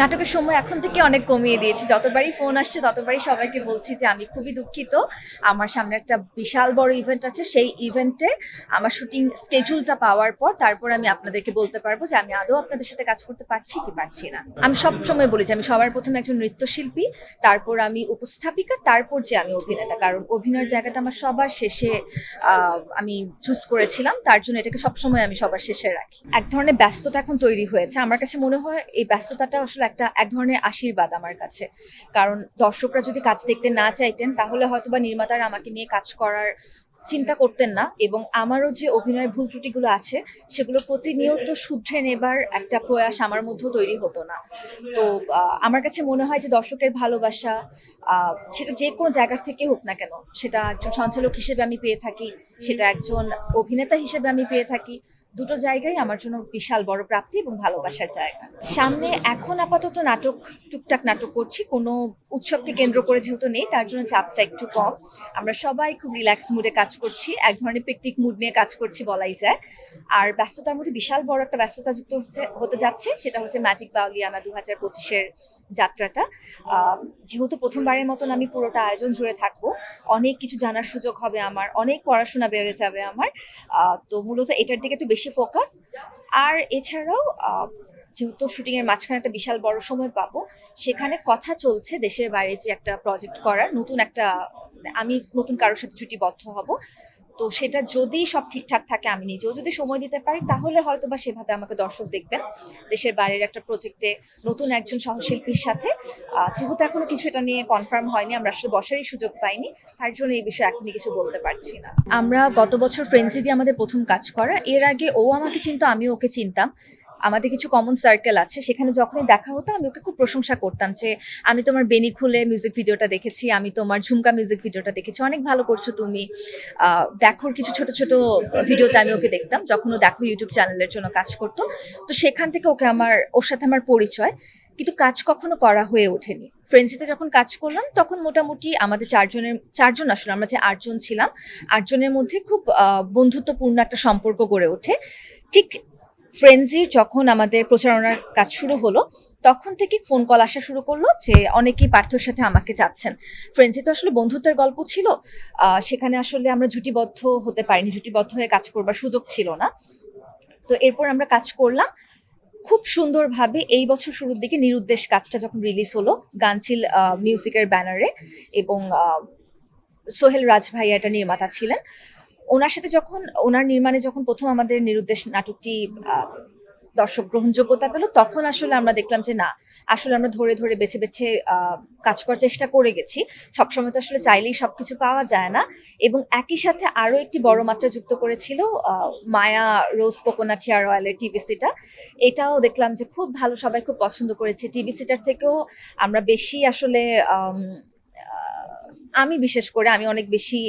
নাটকের সময় এখন থেকে অনেক কমিয়ে দিয়েছি। যতবারই ফোন আসছে, ততবারই সবাইকে বলছি যে আমি খুবই দুঃখিত। আমার সামনে একটা বিশাল বড় ইভেন্ট আছে। সেই ইভেন্টে আমার শুটিং স্কেজুলটা পাওয়ার পর তারপর আমি আপনাদেরকে বলতে পারব যে আমি আদৌ আপনাদের সাথে কাজ করতে পারছি কি পারছি না। আমি সব সময় বলি যে আমি সবার প্রথমে একজন নৃত্যশিল্পী, তারপর আমি উপস্থাপিকা, তারপর যে আমি অভিনেতা। কারণ অভিনয়ের জায়গাটা আমার সবার শেষে আমি চুজ করেছিলাম। তার জন্য এটাকে সবসময় আমি সবার শেষে রাখি। এক ধরনের ব্যস্ততা এখন তৈরি হয়েছে। আমার কাছে মনে হয় এই ব্যস্ততাটা আসলে একটা, এক ধরনের আশীর্বাদ আমার কাছে। কারণ দর্শকরা যদি কাজ দেখতে না চাইতেন, তাহলে হয়তোবা নির্মাতারা আমাকে নিয়ে কাজ করার চিন্তা করতেন না এবং আমারও যে অভিনয়ের ভুল ত্রুটিগুলো আছে, সেগুলো প্রতিনিয়ত শুধরে নেবার একটা প্রয়াস আমার মধ্যেও তৈরি হতো না। তো আমার কাছে মনে হয় যে দর্শকের ভালোবাসা সেটা যে কোনো জায়গা থেকে হোক না কেন, সেটা একজন সঞ্চালক হিসেবে আমি পেয়ে থাকি, সেটা একজন অভিনেতা হিসেবে আমি পেয়ে থাকি দুটো জায়গায় আমার জন্য বিশাল বড় প্রাপ্তি এবং ভালোবাসার জায়গা। সামনে এখন আপাতত নাটক, টুকটাক নাটক করছি। কোনো উৎসবকে কেন্দ্র করে যেহেতু নেই, তার জন্য চাপটা একটু কম। আমরা সবাই খুব রিল্যাক্স মুডে কাজ করছি। এক ধরনের পিকনিক মুড নিয়ে কাজ করছি বলাই যায়। আর ব্যস্ততার মধ্যে বিশাল বড় একটা ব্যস্ততা যুক্ত হচ্ছে, হতে যাচ্ছে, সেটা হচ্ছে ম্যাজিক বাউলিয়ানা দু হাজার পঁচিশের যাত্রাটা। যেহেতু প্রথমবারের মতন আমি পুরোটা আয়োজন জুড়ে থাকব, অনেক কিছু জানার সুযোগ হবে আমার, অনেক পড়াশোনা বেড়ে যাবে আমার। তো মূলত এটার দিকে একটু বেশি ফোকাস। আর এছাড়াও যেহেতু শুটিংয়ের মাঝখানে একটা বিশাল বড় সময় পাবো, সেখানে কথা চলছে দেশের বাইরে যে একটা প্রজেক্ট করার, নতুন একটা আমি নতুন কারোর সাথে ছুটিবদ্ধ হব। তো সেটা যদি সব ঠিকঠাক থাকে, আমি নিজেও যদি সময় দিতে পারি, তাহলে হয়তো বা সেভাবে আমাকে দর্শক দেখবেন। দেশের বাইরের একটা প্রজেক্টে নতুন একজন সহশিল্পীর সাথে। যেহেতু এখনও কিছু এটা নিয়ে কনফার্ম হয়নি, আমরা আসলে বসারই সুযোগ পাইনি, তার জন্য এই বিষয়ে এখনই কিছু বলতে পারছি না। আমরা গত বছর ফ্রেন্সি দিয়ে আমাদের প্রথম কাজ করা, এর আগে ও আমাকে চিনতো আমি ওকে চিনতাম। আমাদের কিছু কমন সার্কেল আছে, সেখানে যখনই দেখা হতো আমি ওকে খুব প্রশংসা করতাম যে, আমি তোমার বেনি খুলে মিউজিক ভিডিওটা দেখেছি, আমি তোমার ঝুমকা মিউজিক ভিডিওটা দেখেছি, অনেক ভালো করছ তুমি। দেখোর কিছু ছোট ছোট ভিডিওতে আমি ওকে দেখতাম, যখন ও দেখো ইউটিউব চ্যানেলের জন্য কাজ করতো। তো সেখান থেকে ওকে আমার, ওর সাথে আমার পরিচয়, কিন্তু কাজ কখনো করা হয়ে ওঠেনি। ফ্রেন্সিতে যখন কাজ করলাম, তখন মোটামুটি আমাদের চারজনের, চারজন আসলে, আমরা যে আটজন ছিলাম, আটজনের মধ্যে খুব বন্ধুত্বপূর্ণ একটা সম্পর্ক গড়ে ওঠে। ঠিক ফ্রেন্সির যখন আমাদের প্রচারণার কাজ শুরু হলো, তখন থেকে ফোন কল আসা শুরু করল যে অনেকেই পার্থর সাথে আমাকে চাচ্ছেন ফ্রেন্সি তো আসলে বন্ধুত্বের গল্প ছিল সেখানে আসলে আমরা জুটিবদ্ধ হতে পারিনি, জুটিবদ্ধ হয়ে কাজ করবার সুযোগ ছিল না। তো এরপর আমরা কাজ করলাম। খুব সুন্দরভাবে এই বছর শুরুর দিকে নিরুদ্দেশ কাজটা যখন রিলিজ হলো গানচিল মিউজিকের ব্যানারে এবং সোহেল রাজ ভাইয়া এটা নির্মাতা ছিলেন। ওনার সাথে যখন, ওনার নির্মাণে যখন প্রথম আমাদের নিরুদ্দেশ নাটকটি দর্শক গ্রহণযোগ্যতা পেল, তখন আসলে আমরা দেখলাম যে না, আসলে আমরা ধরে ধরে বেছে বেছে কাজ করার চেষ্টা করে গেছি। সবসময় তো আসলে চাইলেই সবকিছু পাওয়া যায় না। এবং একই সাথে আরও একটি বড় মাত্রা যুক্ত করেছিল মায়া রোজ কোকোনাট হেয়ার অয়েলের টিভিসিটা এটাও দেখলাম যে খুব ভালো, সবাই খুব পছন্দ করেছে। টিভিসিটার থেকেও আমরা বেশি আসলে আম, বিশেষ করে আমি অনেক বেশি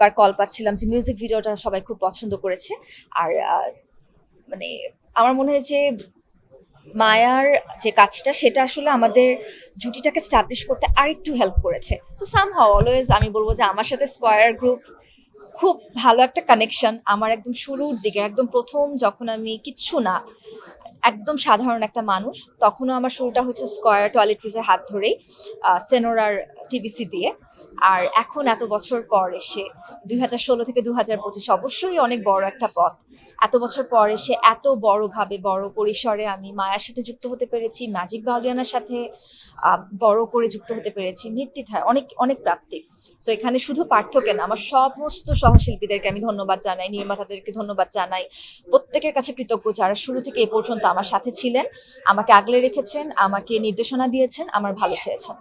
বার কল পাচ্ছিলাম যে মিউজিক ভিডিওটা সবাই খুব পছন্দ করেছে। আর মানে আমার মনে হয় যে মায়ার যে কাজটা সেটা আসলে আমাদের জুটিটাকে স্টাবলিশ করতে আরেকটু হেল্প করেছে। তো সামহাও অলওয়েজ আমি বলব যে আমার সাথে স্কোয়ার গ্রুপ খুব ভালো একটা কানেকশন আমার একদম শুরুর দিকে একদম প্রথম যখন আমি কিচ্ছু না একদম সাধারণ একটা মানুষ তখনও আমার শুরুটা হচ্ছে স্কোয়ার টয়লেট্রিজের হাত ধরেই। সেনোরার টিভিসি দিয়ে। আর এখন এত বছর পর এসে দুই হাজার ষোলো থেকে দু হাজার পঁচিশ অবশ্যই অনেক বড় একটা পথ। এত বছর পর এসে এত বড়ভাবে, বড় পরিসরে আমি মায়ার সাথে যুক্ত হতে পেরেছি ম্যাজিক বাউলিয়ানার সাথে বড় করে যুক্ত হতে পেরেছি, নির্দ্বিধায় অনেক অনেক প্রাপ্তি। সো এখানে শুধু পার্থক্য না, আমার সমস্ত সহশিল্পীদেরকে আমি ধন্যবাদ জানাই, নির্মাতাদেরকে ধন্যবাদ জানাই। প্রত্যেকের কাছে কৃতজ্ঞ যারা শুরু থেকে এ পর্যন্ত আমার সাথে ছিলেন, আমাকে আগলে রেখেছেন, আমাকে নির্দেশনা দিয়েছেন, আমার ভালো চেয়েছেন।